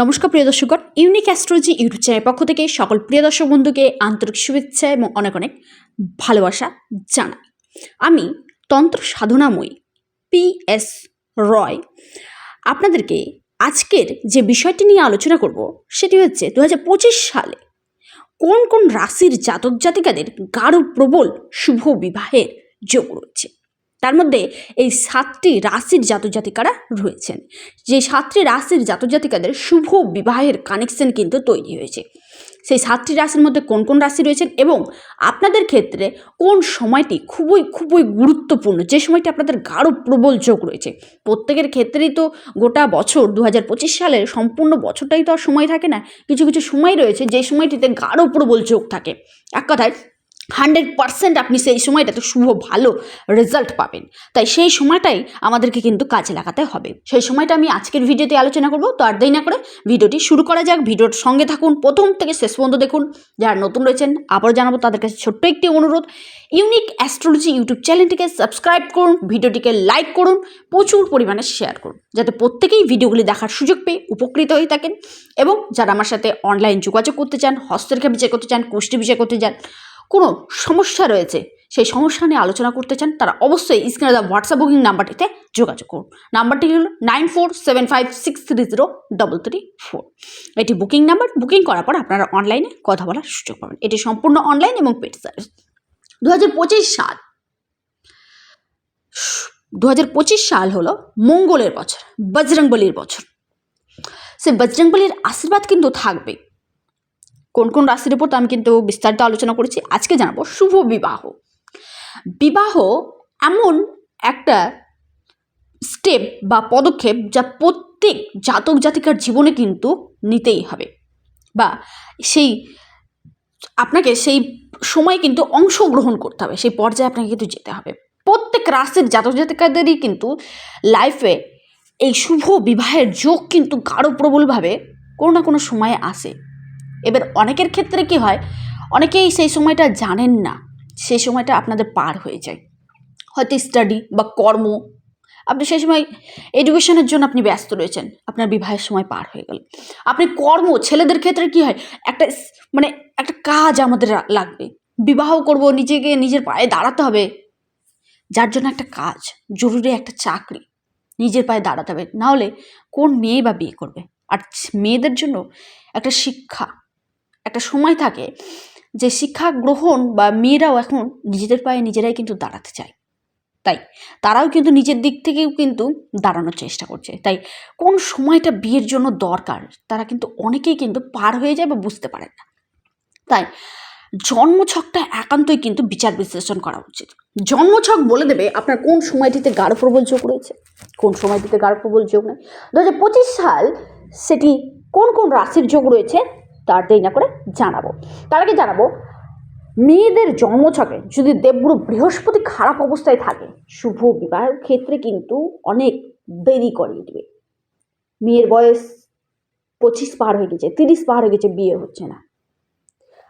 নমস্কার প্রিয় দর্শকগণ ইউনিক অ্যাস্ট্রোলজি ইউটিউব চ্যানেলের পক্ষ থেকে সকল প্রিয় দর্শক বন্ধুকে আন্তরিক শুভেচ্ছা এবং অনেক অনেক ভালোবাসা জানাই। আমি তন্ত্র সাধনাময়ী পি এস রয় আপনাদেরকে আজকের যে বিষয়টি নিয়ে আলোচনা করব, সেটি হচ্ছে দু হাজার পঁচিশ সালে কোন কোন রাশির জাতক জাতিকাদের গাঢ় প্রবল শুভ বিবাহের যোগ রয়েছে। তার মধ্যে এই সাতটি রাশির জাতক জাতিকারা রয়েছেন। যে সাতটি রাশির জাতক জাতিকাদের শুভ বিবাহের কানেকশন কিন্তু তৈরি হয়েছে। সেই সাতটি রাশির মধ্যে কোন কোন রাশি রয়েছেন এবং আপনাদের ক্ষেত্রে কোন সময়টি খুবই খুবই গুরুত্বপূর্ণ? যে সময়টি আপনাদের গাঢ় প্রবল যোগ রয়েছে। প্রত্যেকের ক্ষেত্রেই তো গোটা বছর দু হাজার পঁচিশ সালের সম্পূর্ণ বছরটাই তো আর সময় থাকে না। কিছু কিছু সময় রয়েছে যে সময়টিতে গাঢ় প্রবল যোগ থাকে। এক কথায় হান্ড্রেড পারসেন্ট আপনি সেই সময়টাতে শুভ, ভালো রেজাল্ট পাবেন। তাই সেই সময়টাই আমাদেরকে কিন্তু কাজে লাগাতে হবে। সেই সময়টা আমি আজকের ভিডিওতে আলোচনা করব, তো আর দেরি না করে ভিডিওটি শুরু করা যাক। ভিডিওর সঙ্গে থাকুন, প্রথম থেকে শেষ পর্যন্ত দেখুন। যারা নতুন রয়েছেন আবার জানাব তাদের কাছে ছোট্ট একটি অনুরোধ। ইউনিক অ্যাস্ট্রোলজি ইউটিউব চ্যানেলটিকে সাবস্ক্রাইব করুন, ভিডিওটিকে লাইক করুন, প্রচুর পরিমাণে শেয়ার করুন। যাতে প্রত্যেকেই ভিডিওগুলি দেখার সুযোগ পেয়ে উপকৃত হয়ে থাকেন। এবং যারা আমার সাথে অনলাইন যোগাযোগ করতে চান হস্তরেখা বিচার করতে চান, কুষ্টি বিচার করতে চান কোনো সমস্যা রয়েছে, সেই সমস্যা নিয়ে আলোচনা করতে চান, তারা অবশ্যই স্ক্রিনে দেওয়া হোয়াটসঅ্যাপ বুকিং নাম্বারটিতে যোগাযোগ করুন। নাম্বারটি হল nine four seven five six three zero double three four এটি বুকিং নাম্বার বুকিং করার পর আপনারা অনলাইনে কথা বলার সুযোগ পাবেন। এটি সম্পূর্ণ অনলাইন এবং পেড সার্ভিস দু হাজার পঁচিশ সাল। দু হাজার পঁচিশ সাল হলো মঙ্গলের বছর, বজরংবলির বছর। সে বজরংবলির আশীর্বাদ কিন্তু থাকবে কোন কোন রাশির উপর আমি কিন্তু বিস্তারিত আলোচনা করেছি, আজকে জানাব শুভ বিবাহ। বিবাহ এমন একটা স্টেপ বা পদক্ষেপ যা প্রত্যেক জাতক জাতিকার জীবনে কিন্তু নিতেই হবে বা সেই আপনাকে সেই সময় কিন্তু অংশগ্রহণ করতে হবে, সেই পর্যায়ে আপনাকে কিন্তু যেতে হবে। প্রত্যেক রাশির জাতক জাতিকাদেরই কিন্তু লাইফে এই শুভ বিবাহের যোগ কিন্তু গাঢ় প্রবলভাবে কোনো না কোনো সময়ে আসে। এবার অনেকের ক্ষেত্রে কি হয়? অনেকেই সেই সময়টা জানেন না, সেই সময়টা আপনাদের পার হয়ে যায়। হয়তো স্টাডি বা কর্ম, আপনি সেই সময় এডুকেশনের জন্য আপনি ব্যস্ত রয়েছেন, আপনার বিবাহের সময় পার হয়ে গেল। আপনি কর্ম, ছেলেদের ক্ষেত্রে কি হয়? একটা মানে একটা কাজ আমাদের লাগবে। বিবাহ করব, নিজেকে নিজের পায়ে দাঁড়াতে হবে। যার জন্য একটা কাজ, জরুরি একটা চাকরি, নিজের পায়ে দাঁড়াতে হবে। নাহলে কোন মেয়ে বা বিয়ে করবে? আর মেয়েদের জন্য একটা শিক্ষা একটা সময় থাকে যে শিক্ষা গ্রহণ বা মেয়েরাও এখন নিজেদের পায়ে নিজেরাই কিন্তু দাঁড়াতে চায়। তাই তারাও কিন্তু নিজের দিক থেকেও কিন্তু দাঁড়ানোর চেষ্টা করছে। তাই কোন সময়টা বিয়ের জন্য দরকার তারা কিন্তু অনেকেই কিন্তু পার হয়ে যায় বা বুঝতে পারেন না। তাই জন্মছকটা একান্তই কিন্তু বিচার বিশ্লেষণ করা উচিত। জন্মছক বলে দেবে আপনার কোন সময়টিতে গাঢ় প্রবল যোগ রয়েছে, কোন সময়টিতে গাঢ় প্রবল যোগ নেই। দু হাজার পঁচিশ সাল সেটি কোন কোন রাশির যোগ রয়েছে তার দেরি না করে জানাব। তার আগে জানাব, মেয়েদের জন্মছকে যদি দেবগুরু বৃহস্পতি খারাপ অবস্থায় থাকে, শুভ বিবাহের ক্ষেত্রে কিন্তু অনেক দেরি করিয়ে দেবে। মেয়ের বয়স পঁচিশ পার হয়ে গেছে, তিরিশ পার হয়ে গেছে, বিয়ে হচ্ছে না।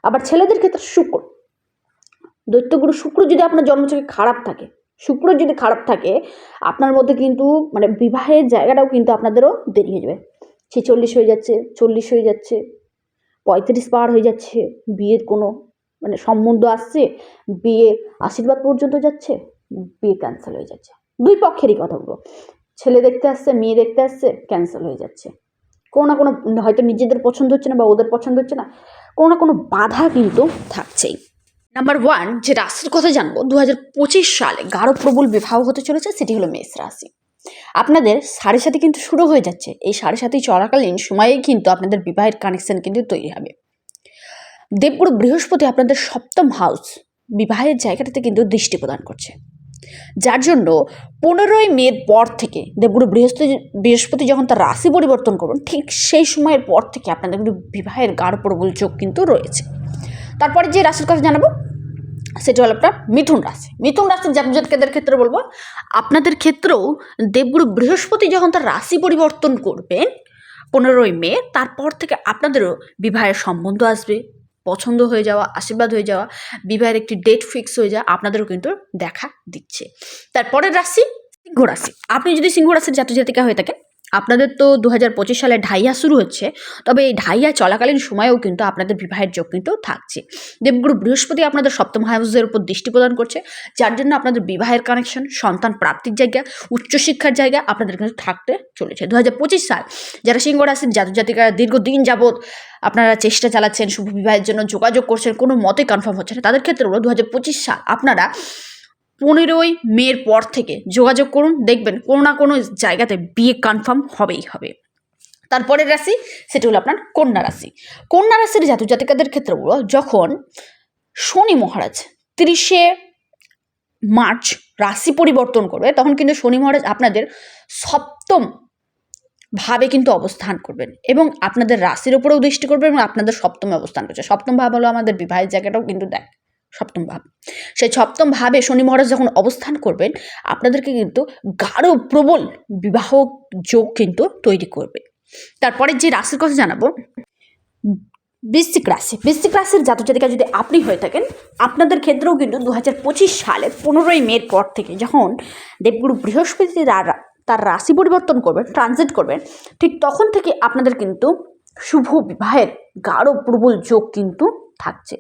আবার ছেলেদের ক্ষেত্রে শুক্র। দৈত্যগুরু শুক্র যদি আপনার জন্মছকে খারাপ থাকে, শুক্র যদি খারাপ থাকে, আপনার মধ্যে কিন্তু মানে বিবাহের জায়গাটাও কিন্তু আপনাদেরও দেরি হয়ে যাবে। ছেচল্লিশ হয়ে যাচ্ছে, চল্লিশ হয়ে যাচ্ছে পঁয়ত্রিশ পার হয়ে যাচ্ছে। বিয়ের কোনো মানে সম্বন্ধ আসছে? বিয়ে আশীর্বাদ পর্যন্ত যাচ্ছে? বিয়ে ক্যান্সেল হয়ে যাচ্ছে। দুই পক্ষেরই কথা বলব। ছেলে দেখতে আসছে, মেয়ে দেখতে আসছে ক্যান্সেল হয়ে যাচ্ছে। কোনো না কোনো হয়তো নিজেদের পছন্দ হচ্ছে না বা ওদের পছন্দ হচ্ছে না, কোনো না কোনো বাধা কিন্তু থাকছেই। নাম্বার ওয়ান যে রাশির কথা জানব দু হাজার পঁচিশ সালে গাঢ় প্রবল বিবাহ হতে চলেছে, সেটি হলো মেষ রাশি। আপনাদের সাড়ে সাথে কিন্তু শুরু হয়ে যাচ্ছে। এই সাড়ে সাথে চলাকালীন সময়েই কিন্তু আপনাদের বিবাহের কানেকশন কিন্তু তৈরি হবে। দেবগুরু বৃহস্পতি আপনাদের সপ্তম হাউস বিবাহের জায়গাটাতে কিন্তু দৃষ্টি প্রদান করছে। যার জন্য পনেরোই মের পর থেকে দেবগুরু বৃহস্পতি বৃহস্পতি যখন তার রাশি পরিবর্তন করবেন, ঠিক সেই সময়ের পর থেকে আপনাদের কিন্তু বিবাহের গাঢ় প্রবল যোগ কিন্তু রয়েছে। তারপরে যে রাশির কথা জানাব সেটা হলো আপনার মিথুন রাশি। মিথুন রাশির জাতকেদের ক্ষেত্রে বলব, আপনাদের ক্ষেত্রেও দেবগুরু বৃহস্পতি যখন তার রাশি পরিবর্তন করবেন, পনেরোই মে, তারপর থেকে আপনাদেরও বিবাহের সম্বন্ধ আসবে, পছন্দ হয়ে যাওয়া, আশীর্বাদ হয়ে যাওয়া, বিবাহের একটি ডেট ফিক্স হয়ে যাওয়া আপনাদেরও কিন্তু দেখা দিচ্ছে। তারপরের রাশি সিংহ রাশি। আপনি যদি সিংহ রাশির জাতক জাতিকা হয়ে থাকেন আপনাদের তো দু হাজার পঁচিশ সালে ঢাইয়া শুরু হচ্ছে, তবে এই ঢাইয়া চলাকালীন সময়েও কিন্তু আপনাদের বিবাহের যোগ কিন্তু থাকছে। দেবগুরু বৃহস্পতি আপনাদের সপ্তম হাউসের উপর দৃষ্টি প্রদান করছে, যার জন্য আপনাদের বিবাহের কানেকশন সন্তান প্রাপ্তির জায়গা, উচ্চশিক্ষার জায়গা আপনাদের কিন্তু থাকতে চলেছে। দু হাজার পঁচিশ সাল যারা সিংহ রাশির জাতক জাতিকারা দীর্ঘদিন যাবৎ আপনারা চেষ্টা চালাচ্ছেন, শুভ বিবাহের জন্য যোগাযোগ করছেন, কোনো মতে কনফার্ম হচ্ছে না। তাদের ক্ষেত্রে হলো দু হাজার পঁচিশ সাল আপনারা পনেরোই মের পর থেকে যোগাযোগ করুন, দেখবেন কোনো না কোনো জায়গাতে বিয়ে কনফার্ম হবেই হবে। তারপরের রাশি, সেটি হলো আপনার কন্যা রাশি। কন্যা রাশির জাতক জাতিকাদের ক্ষেত্রে হলো যখন শনি মহারাজ তিরিশে মার্চ রাশি পরিবর্তন করবে, তখন কিন্তু শনি মহারাজ আপনাদের সপ্তম ভাবে কিন্তু অবস্থান করবেন এবং আপনাদের রাশির উপরেও দৃষ্টি করবেন এবং আপনাদের সপ্তমে অবস্থান করছে। সপ্তম ভাব হলো আমাদের বিবাহের জায়গাটাও কিন্তু দেয় সপ্তম ভাব। সেই সপ্তম ভাবে শনি মহারাজ যখন অবস্থান করবেন, আপনাদেরকে কিন্তু গাঢ় প্রবল বিবাহ যোগ কিন্তু তৈরি করবে। তারপরে যে রাশির কথা জানাব, বৃশ্চিক রাশি। বৃশ্চিক রাশির জাতক জাতিকা যদি আপনি হয়ে থাকেন, আপনাদের ক্ষেত্রেও কিন্তু দু হাজার পঁচিশ সালে পনেরোই মের পর থেকে যখন দেবগুরু বৃহস্পতি তার তার রাশি পরিবর্তন করবেন ট্রানজিট করবেন, ঠিক তখন থেকে আপনাদের কিন্তু শুভ বিবাহের গাঢ় প্রবল যোগ কিন্তু থাকছে।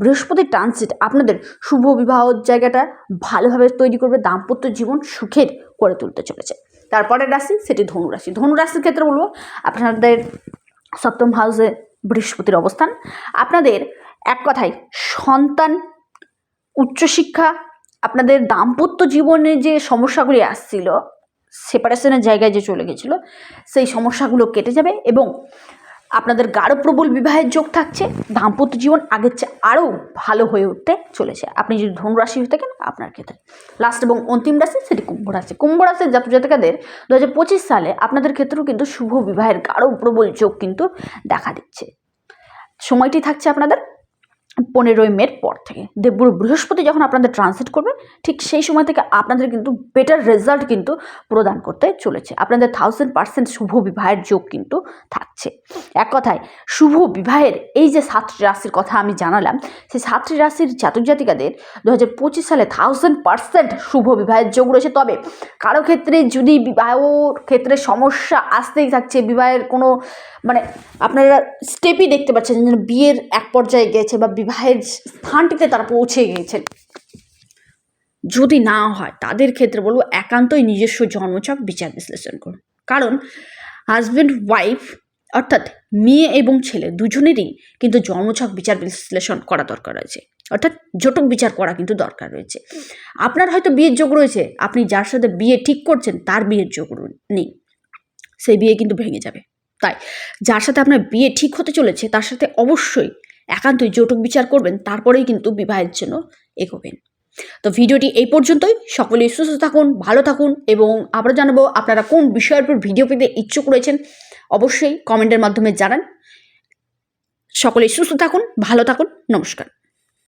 বৃহস্পতির ট্রানজিট আপনাদের শুভ বিবাহ জায়গাটা ভালোভাবে তৈরি করবে, দাম্পত্য জীবন সুখের করে তুলতে চলেছে। তারপরের রাশি সেটি ধনুরাশি ধনুরাশির ক্ষেত্রে বলব, আপনাদের সপ্তম হাউসে বৃহস্পতির অবস্থান। আপনাদের এক কথায় সন্তান, উচ্চশিক্ষা, আপনাদের দাম্পত্য জীবনে যে সমস্যাগুলি আসছিল সেপারেশনের জায়গায় যে চলে গেছিল, সেই সমস্যাগুলো কেটে যাবে এবং আপনাদের গাঢ় প্রবল বিবাহের যোগ থাকছে, দাম্পত্য জীবন আগের চেয়ে আরও ভালো হয়ে উঠতে চলেছে। আপনি যদি ধনুরাশি হয়ে থাকেন, আপনার ক্ষেত্রে। লাস্ট এবং অন্তিম রাশি সেটি কুম্ভ রাশি। কুম্ভ রাশির জাতক জাতিকাদের দু হাজার পঁচিশ সালে আপনাদের ক্ষেত্রেও কিন্তু শুভ বিবাহের গাঢ় প্রবল যোগ কিন্তু দেখা দিচ্ছে। সময়টি থাকছে আপনাদের পনেরোই মের পর থেকে। দেবগুরু বৃহস্পতি যখন আপনাদের ট্রান্সলেট করবে, ঠিক সেই সময় থেকে আপনাদের কিন্তু বেটার রেজাল্ট কিন্তু প্রদান করতে চলেছে। আপনাদের থাউজেন্ড পার্সেন্ট শুভ বিবাহের যোগ কিন্তু থাকছে। এক কথায়, শুভ বিবাহের এই যে সাতটি রাশির কথা আমি জানালাম, সেই সাতটি রাশির জাতক জাতিকাদের দু হাজার পঁচিশ সালে থাউজেন্ড পার্সেন্ট শুভ বিবাহের যোগ রয়েছে। তবে কারও ক্ষেত্রে যদি বিবাহর ক্ষেত্রে সমস্যা আসতেই থাকছে, বিবাহের কোনো মানে আপনারা স্টেপই দেখতে পাচ্ছেন যেন বিয়ের এক পর্যায়ে গেছে বা বিবাহের স্থানটিতে তারা পৌঁছে গিয়েছেন। যদি না হয়, তাদের ক্ষেত্রে বলব একান্তই নিজস্ব জন্মছক বিচার বিশ্লেষণ করুন। কারণ হাজব্যান্ড ওয়াইফ অর্থাৎ মেয়ে এবং ছেলে দুজনেরই কিন্তু জন্মছক বিচার বিশ্লেষণ করা দরকার রয়েছে। অর্থাৎ জটক বিচার করা কিন্তু দরকার রয়েছে। আপনার হয়তো বিয়ের যোগ রয়েছে, আপনি যার সাথে বিয়ে ঠিক করছেন, তার বিয়ের যোগ নেই। সেই বিয়ে কিন্তু ভেঙে যাবে। তাই যার সাথে আপনার বিয়ে ঠিক হতে চলেছে, তার সাথে অবশ্যই একান্তই যৌতুক বিচার করবেন, তারপরেই কিন্তু বিবাহের জন্য এগোবেন। তো ভিডিওটি এই পর্যন্তই। সকলেই সুস্থ থাকুন, ভালো থাকুন এবং আমরা জানাব আপনারা কোন বিষয়ের উপর ভিডিও পেতে ইচ্ছুক রয়েছেন, অবশ্যই কমেন্টের মাধ্যমে জানান। সকলেই সুস্থ থাকুন, ভালো থাকুন, নমস্কার।